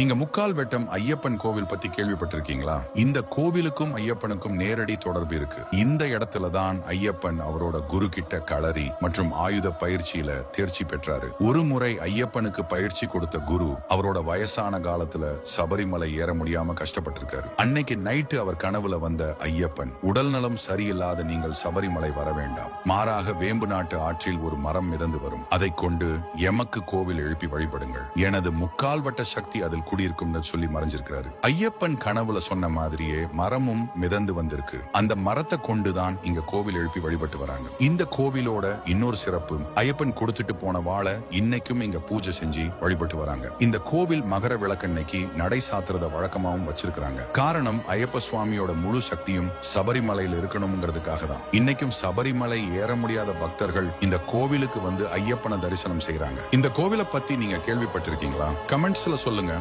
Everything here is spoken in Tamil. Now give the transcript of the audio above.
நீங்க முக்கால் வெட்டம் ஐயப்பன் கோவில் பத்தி கேள்விப்பட்டிருக்கீங்களா? இந்த கோவிலுக்கும் ஐயப்பனுக்கும் நேரடி தொடர்பு இருக்கு. இந்த இடத்துல தான் ஐயப்பன் அவரோட குரு கிட்ட களரி மற்றும் ஆயுத பயிற்சியில தேர்ச்சி பெற்றாரு. ஒரு முறை ஐயப்பனுக்கு பயிற்சி கொடுத்த குரு அவரோட வயசான காலத்துல சபரிமலை ஏற முடியாம கஷ்டப்பட்டிருக்காரு. அன்னைக்கு நைட்டு அவர் கனவுல வந்த ஐயப்பன் உடல் நலம் சரியில்லாத நீங்கள் சபரிமலை வர வேண்டாம். மாறாக வேம்பு நாட்டு ஆற்றில் ஒரு மரம் மிதந்து வரும். அதை கொண்டு எமக்கு கோவில் எழுப்பி வழிபடுங்கள். எனது முக்கால் வட்ட சக்தி அதில் குடியிருக்கும்னு சொல்லி மறைஞ்சிருக்கிறாரு. ஐயப்பன் கனவுல சொன்ன மாதிரியே மரமும் மிதந்து வந்திருக்கு. அந்த மரத்தை கொண்டுதான் இங்க கோவில் எழுப்பி வழிபட்டு வராங்க. இந்த கோவிலோட இன்னொரு சிறப்பு ஐயப்பன் கொடுத்துட்டு போன வாழை இன்னைக்கும் இங்க பூஜை செஞ்சு வழிபட்டு வராங்க. இந்த கோவில் மகர விளக்கன்னைக்கு நடை சாத்துறத வழக்கமாவும் வச்சிருக்கிறாங்க. காரணம் ஐயப்ப சுவாமியோட முழு சக்தியும் சபரிமலையில் இருக்கணுங்கிறதுக்காக தான். இன்னைக்கும் சபரிமலை ஏற முடியாத பக்தர்கள் இந்த கோவிலுக்கு வந்து ஐயப்பனை தரிசனம் செய்யறாங்க இந்த கோவிலை பத்தி நீங்க கேள்விப்பட்டிருக்கீங்களா? கமெண்ட்ஸ்ல சொல்லுங்க.